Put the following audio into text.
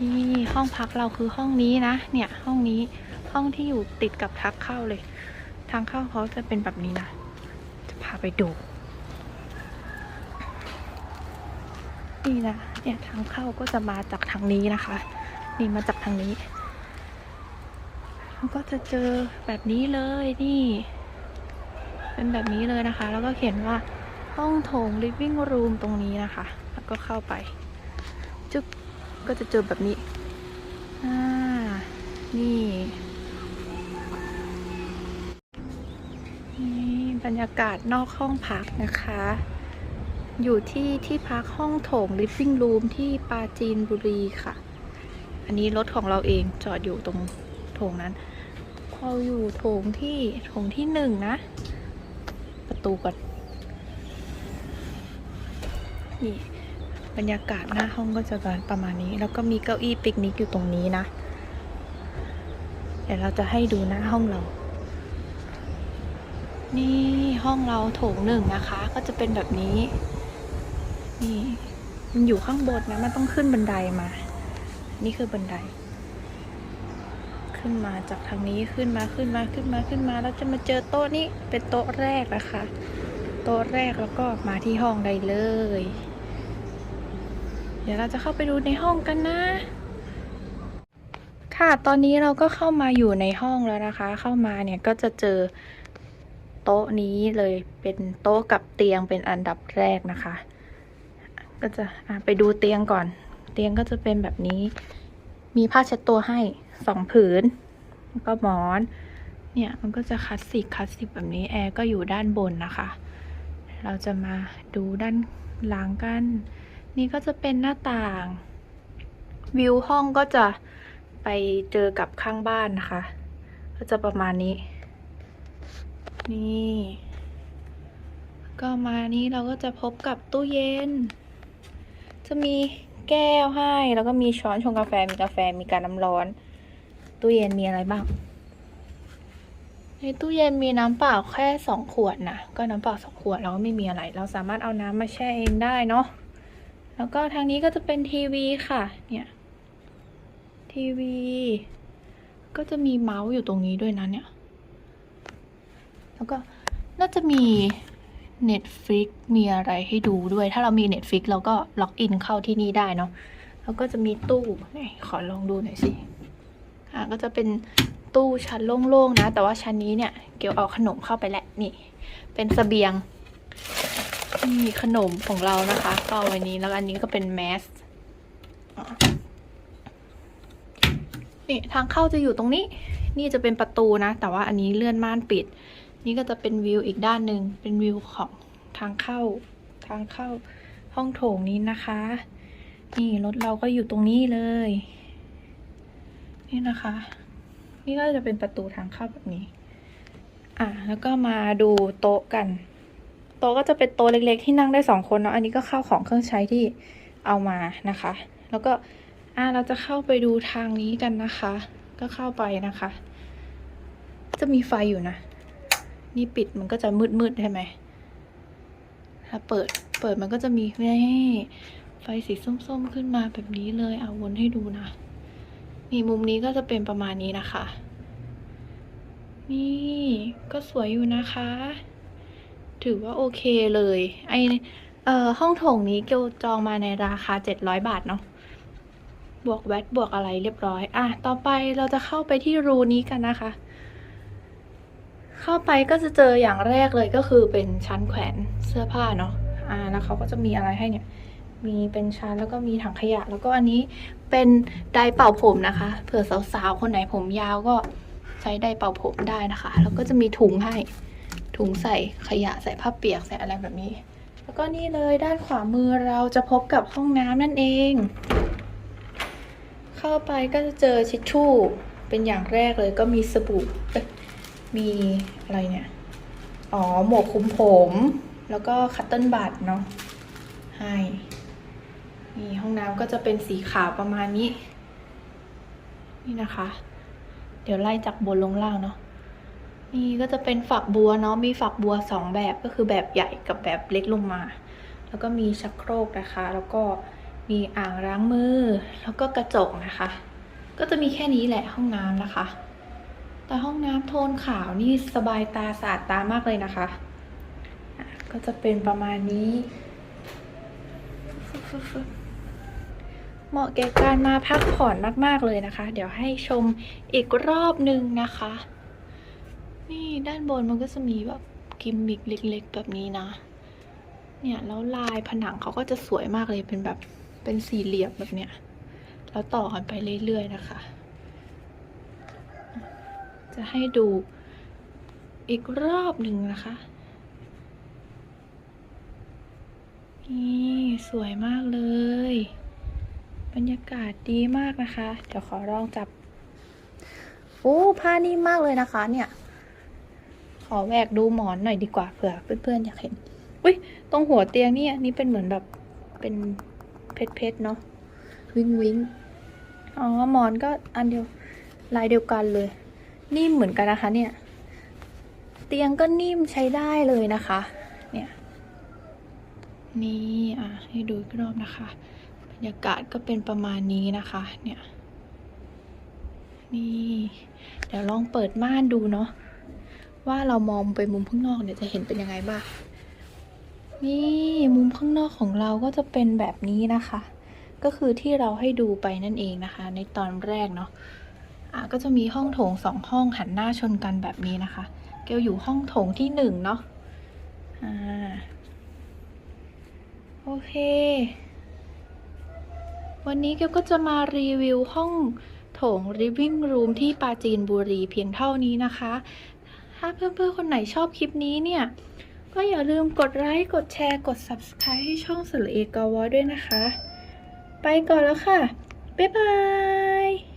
นี่ห้องพักเราคือห้องนี้นะ เนี่ยห้องนี้ห้องที่อยู่ติดกับทางเข้าเลย ทางเข้าเขาจะเป็นแบบนี้นะ จะพาไปดู นี่นะ เนี่ยทางเข้าก็จะมาจากทางนี้นะคะ นี่มาจากทางนี้แล้วก็จะเจอแบบนี้เลยนี่ เป็นแบบนี้เลยนะคะ แล้วก็เขียนว่าห้องโถง living room ตรงนี้นะคะ แล้วก็เข้าไปจึ๊บ ก็จะเจอแบบนี้อ่านี่นี่บรรยากาศนอกห้องพักนะคะ อยู่ที่ที่พักห้องโถง living room ที่ปาจีนบุรีค่ะ อันนี้รถของเราเองจอดอยู่ตรงโถงนั้นเราอยู่โถงที่โถงที่หนึ่งนะ ประตูก่อนนี่ บรรยากาศหน้าห้องก็จะประมาณนี้ แล้วก็มีเก้าอี้ปิกนิกอยู่ตรงนี้นะ เดี๋ยวเราจะให้ดูหน้าห้องเรา นี่ห้องเราโถงหนึ่งนะคะ ก็จะเป็นแบบนี้ นี่มันอยู่ข้างบนนะ มันต้องขึ้นบันไดมา นี่คือบันได ขึ้นมาจากทางนี้ขึ้นมาขึ้นมาขึ้นมาขึ้นมา แล้วจะมาเจอโต๊ะนี้เป็นโต๊ะแรกนะคะ โต๊ะแรกแล้วก็มาที่ห้องได้เลย เดี๋ยวเราจะเข้าไปดูในห้องกันนะ ค่ะ ตอนนี้เราก็เข้ามาอยู่ในห้องแล้วนะคะ เข้ามาเนี่ยก็จะเจอโต๊ะนี้เลยเป็นโต๊ะกับเตียงเป็นอันดับแรกนะคะ ก็จะไปดูเตียงก่อน เตียงก็จะเป็นแบบนี้ มีผ้าเช็ดตัวให้สองผืนแล้วก็หมอน เนี่ยมันก็จะคลาสสิกคลาสสิกแบบนี้แอร์ก็อยู่ด้านบนนะคะ เราจะมาดูด้านหลังกัน นี่ก็จะเป็นหน้าต่าง วิวห้องก็จะไปเจอกับข้างบ้านนะคะ ก็จะประมาณนี้ นี่ ก็มานี้เราก็จะพบกับตู้เย็น จะมีแก้วให้ แล้วก็มีช้อนชงกาแฟ มีกาแฟ มีการน้ำร้อน ตู้เย็นมีอะไรบ้าง ในตู้เย็นมีน้ำเปล่าแค่สองขวดนะ ก็น้ำเปล่าสองขวดแล้วก็ไม่มีอะไร เราสามารถเอาน้ำมาแช่เองได้เนาะ แล้วก็ทางนี้ก็จะเป็นทีวีค่ะ เนี่ยทีวี ก็จะมีเมาส์อยู่ตรงนี้ด้วยนะเนี่ย แล้วก็น่าจะมี Netflix มีอะไรให้ดูด้วย ถ้าเรามี Netflix เราก็ล็อกอินเข้าที่นี่ได้เนาะ แล้วก็จะมีตู้นี่ขอลองดูหน่อยสิ อะก็จะเป็นตู้ชั้นโล่งๆนะ แต่ว่าชั้นนี้เนี่ย เกี่ยวเอาขนมเข้าไปแหละ นี่ เป็นเสบียง นี่ขนมของเรานะคะก็เอาไว้นี้แล้วอันนี้ก็เป็นแมสนี่ทางเข้าจะอยู่ตรงนี้ นี่จะเป็นประตูนะ แต่ว่าอันนี้เลื่อนม่านปิด นี่ก็จะเป็นวิวอีกด้านหนึ่งเป็นวิวของทางเข้า ทางเข้าห้องโถงนี้นะคะ นี่รถเราก็อยู่ตรงนี้เลย นี่นะคะ นี่ก็จะเป็นประตูทางเข้าแบบนี้ อะแล้วก็มาดูโต๊ะกัน ต๊ะก็จะเป็นโต๊ะเล็กๆ ที่นั่งได้สองคนเนาะอันนี้ก็เข้าของเครื่องใช้ที่เอามานะคะ แล้วก็อะเราจะเข้าไปดูทางนี้กันนะคะ ก็เข้าไปนะคะ จะมีไฟอยู่นะ นี่ปิดมันก็จะมืดๆใช่ไหมถ้าเปิดเปิดมันก็จะมีนี่ไฟสีส้มๆขึ้นมาแบบนี้เลยเอาวนให้ดูนะนี่มุมนี้ก็จะเป็นประมาณนี้นะคะ นี่ก็สวยอยู่นะคะ ถือว่าโอเคเลยไอเอ่อห้องโถงนี้เกียวจองมาในราคา 700 บาทเนาะบวกแวตบวกอะไรเรียบร้อย อะ ต่อไปเราจะเข้าไปที่รูนี้กันนะคะ เข้าไปก็จะเจออย่างแรกเลยก็คือเป็นชั้นแขวนเสื้อผ้าเนาะ อ่า แล้วเขาก็จะมีอะไรให้เนี่ย มีเป็นชั้นแล้วก็มีถังขยะ แล้วก็อันนี้เป็นไดเป่าผมนะคะ เผื่อสาวๆ คนไหนผมยาวก็ใช้ไดเป่าผมได้นะคะ แล้วก็จะมีถุงให้ ถุงใส่ขยะใส่ผ้าเปียกใส่อะไรแบบนี้ แล้วก็นี่เลยด้านขวามือเราจะพบกับห้องน้ำนั่นเอง เข้าไปก็จะเจอชิชชู่เป็นอย่างแรกเลยก็มีสบู่มีอะไรเนี่ย อ๋อ หมวกคุมผม แล้วก็คัตเติ้ลบัตเนาะให้นี่ห้องน้ำก็จะเป็นสีขาวประมาณนี้ นี่นะคะ เดี๋ยวไล่จากบนลงล่างเนาะ นี่ก็จะเป็นฝักบัวเนาะมีฝักบัวสองแบบก็คือแบบใหญ่กับแบบเล็กลงมา แล้วก็มีชักโครกนะคะ แล้วก็มีอ่างล้างมือ แล้วก็กระจกนะคะ ก็จะมีแค่นี้แหละห้องน้ำนะคะ แต่ห้องน้ำโทนขาวนี่สบายตาสะอาดตามากเลยนะคะ ก็จะเป็นประมาณนี้เหมาะแก่การมาพักผ่อนมาก ๆ เลยนะคะ เดี๋ยวให้ชมอีกรอบหนึ่งนะคะ นี่ด้านบนมันก็จะมีแบบกิมมิกเล็ก ๆ แบบนี้นะ เนี่ยแล้วลายผนังเขาก็จะสวยมากเลยเป็นแบบเป็นสี่เหลี่ยมแบบเนี้ย แล้วต่อกันไปเรื่อย ๆ นะคะ จะให้ดูอีกรอบหนึ่งนะคะ นี่สวยมากเลย บรรยากาศดีมากนะคะ เดี๋ยวขอลองจับ โอ้ผ้านิ่มมากเลยนะคะเนี่ย ขอแหวกดูหมอนหน่อยดีกว่าเผื่อเพื่อนๆอยากเห็น อุ้ยตรงหัวเตียงนี่อันนี้เป็นเหมือนแบบเป็นเพชรๆเนาะวิงวิงอ๋อหมอนก็อันเดียวลายเดียวกันเลย นิ่มเหมือนกันนะคะ เนี่ย เตียงก็นิ่มใช้ได้เลยนะคะ เนี่ยนี่อะให้ดูอีกรอบนะคะบรรยากาศก็เป็นประมาณนี้นะคะ เนี่ยนี่ เดี๋ยวลองเปิดม่านดูเนาะ ว่าเรามองไปมุมข้างนอกเนี่ยจะเห็นเป็นยังไงบ้าง นี่มุมข้างนอกของเราก็จะเป็นแบบนี้นะคะ ก็คือที่เราให้ดูไปนั่นเองนะคะ ในตอนแรกเนาะอะก็จะมีห้องโถงสองห้องหันหน้าชนกันแบบนี้นะคะ เกลอยู่ห้องโถงที่หนึ่งเนาะอ่าโอเค วันนี้เกลก็จะมารีวิวห้องโถง living room ที่ปาจีนบุรีเพียงเท่านี้นะคะ ถ้าเพื่อนๆคนไหนชอบคลิปนี้เนี่ย ก็อย่าลืมกดไลค์กดแชร์กด subscribe ให้ช่องสลุเอกาวอด้วยนะคะ ไปก่อนแล้วค่ะ บ๊ายบาย